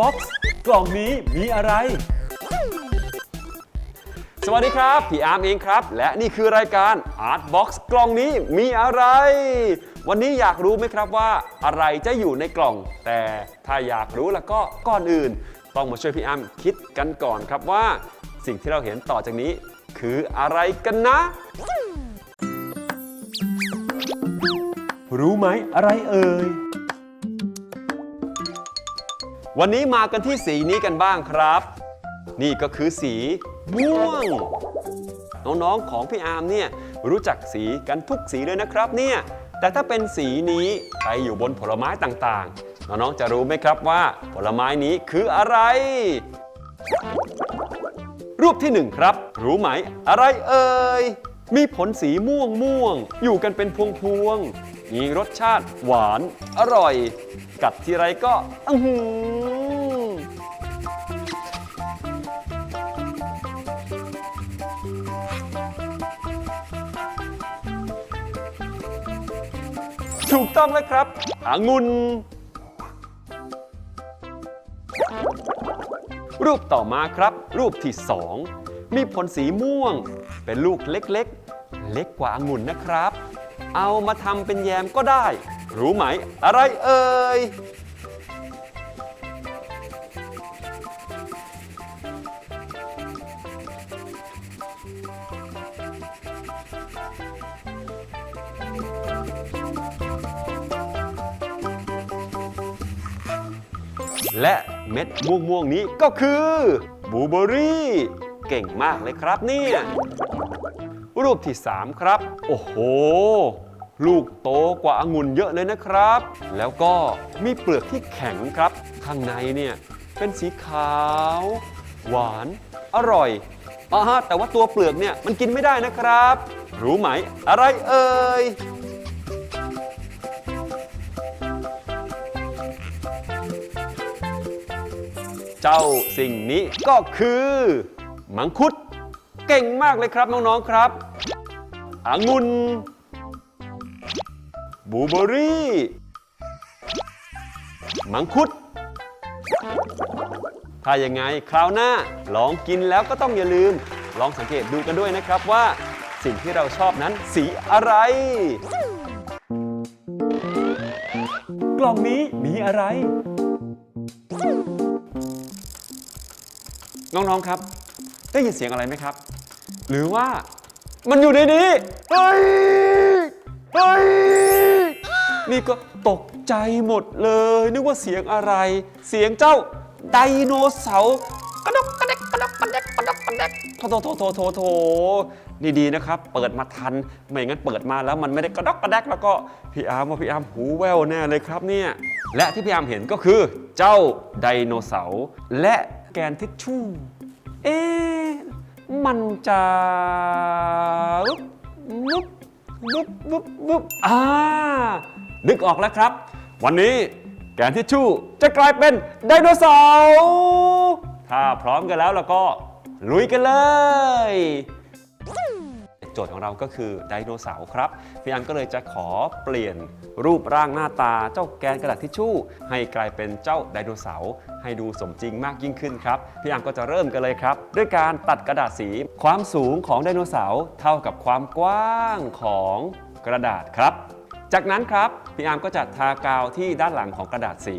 Box กล่องนี้มีอะไร สวัสดีครับพี่อาร์มเองครับ และนี่คือรายการ Art Box กล่องนี้มีอะไร วันนี้อยากรู้ไหมครับว่าอะไรจะอยู่ในกล่อง แต่ถ้าอยากรู้แล้วก็ก่อนอื่น ต้องมาช่วยพี่อาร์มคิดกันก่อนครับว่า สิ่งที่เราเห็นต่อจากนี้ คืออะไรกันนะ รู้ไหมอะไรเอ่ย วันนี้มากันที่สีนี้กันบ้างครับ นี่ก็คือสีม่วง น้องๆของพี่อาร์มเนี่ยรู้จักสีกันทุกสีเลยนะครับเนี่ยแต่ถ้าเป็นสีนี้ไปอยู่บนผลไม้ต่างๆ น้องๆจะรู้ไหมครับว่าผลไม้นี้คืออะไร รูปที่หนึ่งครับ รู้ไหมอะไรเอ่ยมีผลสีม่วงม่วง อยู่กันเป็นพวงพวงๆมีรสชาติหวานอร่อย กัดทีไรก็อื้อหือ ถูกต้องแล้วครับองุ่นรูปต่อมาครับ รูปที่ 2 มีผลสีม่วง เป็นลูกเล็กๆ เล็กกว่าองุ่นนะครับ เอามาทำเป็นแยมก็ได้ รู้ไหม อะไรเอ่ย และเม็ดม่วงม่วงๆนี้ก็คือบูเบอรี่ เก่งมากเลยครับเนี่ย รูปที่ 3 ครับ โอ้โห ลูกโตกว่าองุ่นเยอะเลยนะครับ แล้วก็มีเปลือกที่แข็งครับ ข้างในเนี่ยเป็นสีขาว หวาน อร่อยอ่าฮะแต่ว่าตัวเปลือกเนี่ยมันกินไม่ได้นะครับ รู้ไหมอะไรเอ่ย เจ้าสิ่งนี้ก็คือมังคุด เก่งมากเลยครับน้อง ๆ ครับองุ่นบูเบอรี่ มังคุด ถ้าอยังไงคราวหน้าลองกินแล้วก็ต้องอย่าลืม ลองสังเกตดูกันด้วยนะครับว่าสิ่งที่เราชอบนั้นสีอะไร กล่องนี้มีอะไร น้องๆครับ ได้ยินเสียงอะไรไหมครับ หรือว่ามันอยู่ในนี้เฮ้ยเฮ้ยนี่ก็ตกใจหมดเลย นึกว่าเสียงอะไร เสียงเจ้าไดโนเสาร์กระดกกระเดกกระดกกระเดกกระดกกระเดกโถโถโถโถโถโถนี่ดีนะครับ เปิดมาทันไม่งั้นเปิดมาแล้วมันไม่ได้กระดกกระแดกแล้วก็พี่อาร์มว่าพี่อาร์มหูแว่วแน่เลยครับเนี่ยและที่พี่อาร์มเห็นก็คือเจ้าไดโนเสาร์และ แกนทิชชู่ เอ๊ะมันจะวุบวุบวุบวุบอ่า นึกออกแล้วครับ วันนี้แกนทิชชู่จะกลายเป็นไดโนเสาร์ ถ้าพร้อมกันแล้วแล้วก็ลุยกันเลย โจทย์ของเราก็คือไดโนเสาร์ครับพี่อันก็เลยจะขอเปลี่ยนรูปร่างหน้าตาเจ้าแกนกระดาษทิชชู่ ให้กลายเป็นเจ้าไดโนเสาร์ให้ดูสมจริงมากยิ่งขึ้นครับพี่อันก็จะเริ่มกันเลยครับ ด้วยการตัดกระดาษสี ความสูงของไดโนเสาร์เท่ากับความกว้างของกระดาษครับ จากนั้นครับพี่อาร์มก็จะทากาวที่ด้านหลังของกระดาษสี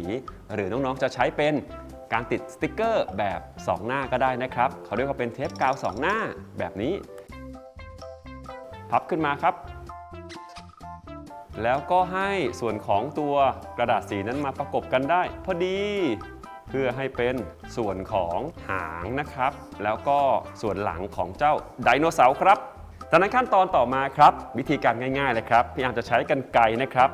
หรือน้องๆจะใช้เป็นการติดสติกเกอร์แบบ 2 หน้าก็ได้นะครับ เขาเรียกว่าเป็นเทปกาว 2 หน้าแบบนี้ พับขึ้นมาครับ แล้วก็ให้ส่วนของตัวกระดาษสีนั้นมาประกบกันได้ พอดีเพื่อให้เป็นส่วนของหางนะครับ แล้วก็ส่วนหลังของเจ้าไดโนเสาร์ครับจากนั้นขั้นตอนต่อมาครับ วิธีการง่ายๆเลยครับพี่อาร์มจะใช้กันไกรนะครับ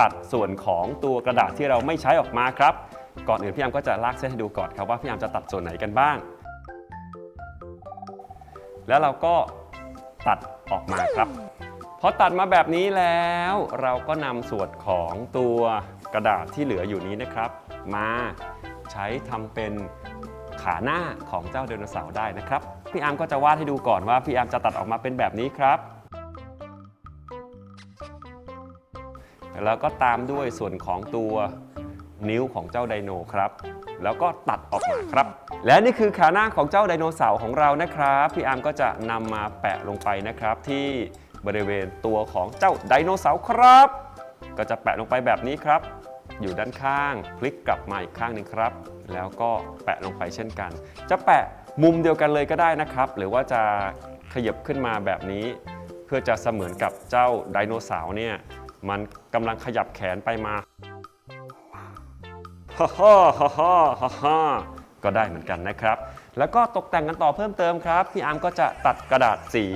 ตัดส่วนของตัวกระดาษที่เราไม่ใช้ออกมาครับ ก่อนอื่นพี่อาร์มก็จะลากเส้นให้ดูก่อนครับว่าพี่อาร์มจะตัดส่วนไหนกันบ้าง แล้วเราก็ตัด ออกมาครับพอตัดมาแบบนี้แล้วเราก็นำส่วนของตัวกระดาษที่เหลืออยู่นี้นะครับ มาใช้ทำเป็นขาหน้าของเจ้าไดโนเสาร์ได้นะครับ พี่อาร์มก็จะวาดให้ดูก่อนว่าพี่อาร์มจะตัดออกมาเป็นแบบนี้ครับ แล้วก็ตามด้วยส่วนของตัวนิ้วของเจ้าไดโนครับ แล้วก็ตัดออกมาครับ และนี่คือขาหน้าของเจ้าไดโนเสาร์ของเรานะครับ พี่อาร์มก็จะนำมาแปะลงไปนะครับ ที่บริเวณตัวของเจ้าไดโนเสาร์ครับ ก็จะแปะลงไปแบบนี้ครับ อยู่ด้านข้างพลิกกลับมาอีกข้างหนึ่งครับ แล้วก็แปะลงไปเช่นกัน จะแปะมุมเดียวกันเลยก็ได้นะครับ หรือว่าจะขยับขึ้นมาแบบนี้ เพื่อจะเสมือนกับเจ้าไดโนเสาร์เนี่ยมันกำลังขยับแขนไปมาฮ่าฮ่าฮ่าฮ่าฮ่าฮ่า ก็ได้เหมือนกันนะครับ แล้วก็ตกแต่งกันต่อเพิ่มเติมครับ พี่อาร์มก็จะตัดกระดาษสี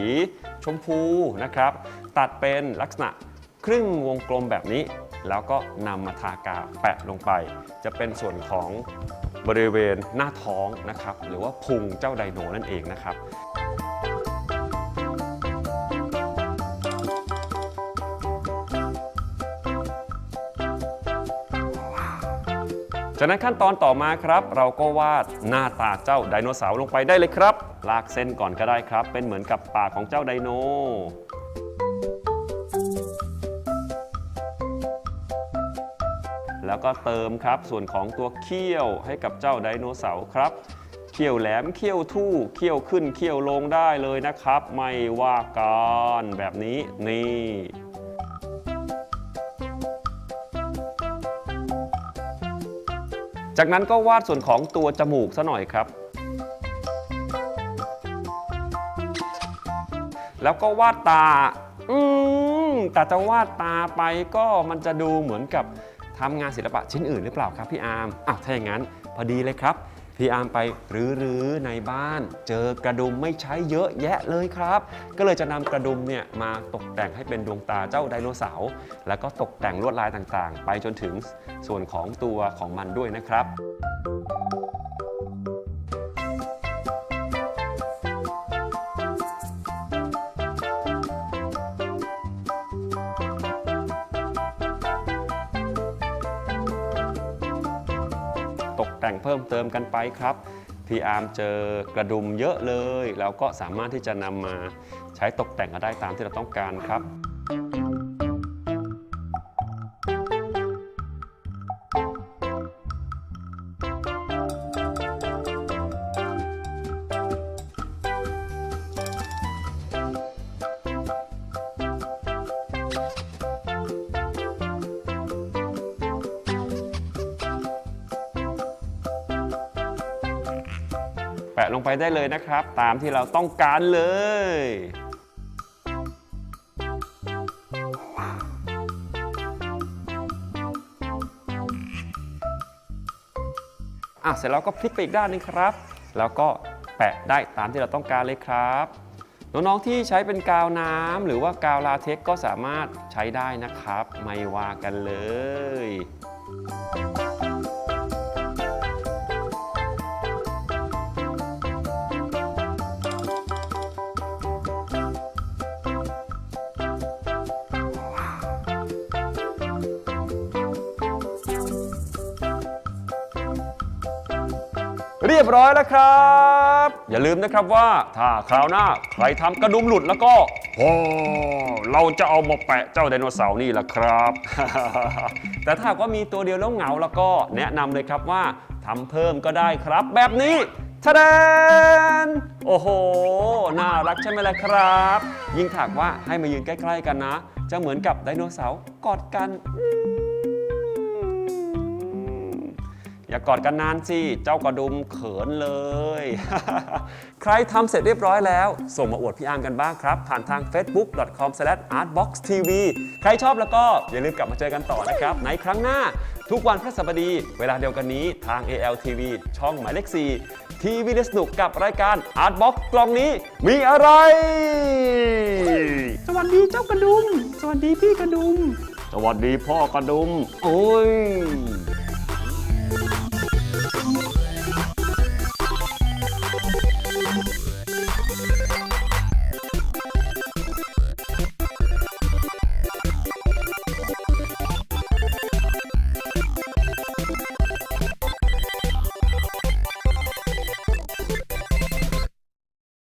ชมพูนะครับ ตัดเป็นลักษณะครึ่งวงกลมแบบนี้ แล้วก็นำมาทากาวแปะลงไป จะเป็นส่วนของบริเวณหน้าท้องนะครับ หรือว่าพุงเจ้าไดโนนั่นเองนะครับ จากนั้นขั้นตอนต่อมาครับ เราก็วาดหน้าตาเจ้าไดโนเสาร์ลงไปได้เลยครับ ลากเส้นก่อนก็ได้ครับ เป็นเหมือนกับปากของเจ้าไดโนแล้วก็เติมครับส่วนของตัวเขี้ยวให้กับเจ้าไดโนเสาร์ครับเขี้ยวแหลมเขี้ยวทู่เขี้ยวขึ้นเขี้ยวลงได้เลยนะครับ ไม่ว่ากันแบบนี้นี่ จากนั้นก็วาดส่วนของตัวจมูกซะหน่อยครับ แล้วก็วาดตา อืมแต่จะวาดตาไปก็มันจะดูเหมือนกับทำงานศิลปะชิ้นอื่นหรือเปล่าครับพี่อาร์มอ้าวถ้าอย่างนั้นพอดีเลยครับ พี่อาร์มไปรื้อๆในบ้าน เจอกระดุมไม่ใช้เยอะแยะเลยครับ ก็เลยจะนำกระดุมเนี่ยมาตกแต่งให้เป็นดวงตาเจ้าไดโนเสาร์แล้วก็ตกแต่งลวดลายต่างๆ ไปจนถึงส่วนของตัวของมันด้วยนะครับ เพิ่มเติมกันไปครับพี่อาร์มเจอกระดุมเยอะเลย แล้วก็สามารถที่จะนำมาใช้ตกแต่งกันได้ตามที่เราต้องการครับะลงไปได้เลยนะครับ ตามที่เราต้องการเลย อะเสร็จแล้วก็พลิกไปอีกด้านหนึงครับ แล้วก็แปะได้ตามที่เราต้องการเลยครับน้องๆที่ใช้เป็นกาวน้ำหรือว่ากาวลาเท็กก็สามารถใช้ได้นะครับ ไม่ว่ากันเลย เรียบร้อยแล้วครับ อย่าลืมนะครับว่าถ้าคราวหน้าใครทำกระดุมหลุดแล้วก็โอ้เราจะเอามาแปะเจ้าไดโนเสาร์นี่แหละครับ แต่ถ้ากว่ามีตัวเดียวแล้วเหงาแล้วก็แนะนำเลยครับว่าทำเพิ่มก็ได้ครับ แบบนี้ทะเดนโอ้โห น่ารักใช่ไหมล่ะครับ ยิ่งถากว่าให้มายืนใกล้ ๆ กันนะ จะเหมือนกับไดโนเสาร์กอดกัน อย่ากอดกันนานสิ เจ้ากระดุมเขินเลย ใครทำเสร็จเรียบร้อยแล้ว ส่งมาอวดพี่อาร์มกันบ้างครับ ผ่านทาง facebook.com/artboxtv ใครชอบแล้วก็อย่าลืมกลับมาเจอกันต่อนะครับ ในครั้งหน้า ทุกวันพฤหัสบดี เวลาเดียวกันนี้ทาง ALTV ช่องหมายเลข4ทีวีเดสนุกกับรายการ Artbox กล่องนี้มีอะไร สวัสดีเจ้ากระดุม สวัสดีพี่กระดุม สวัสดีพ่อกระดุม โอ้ย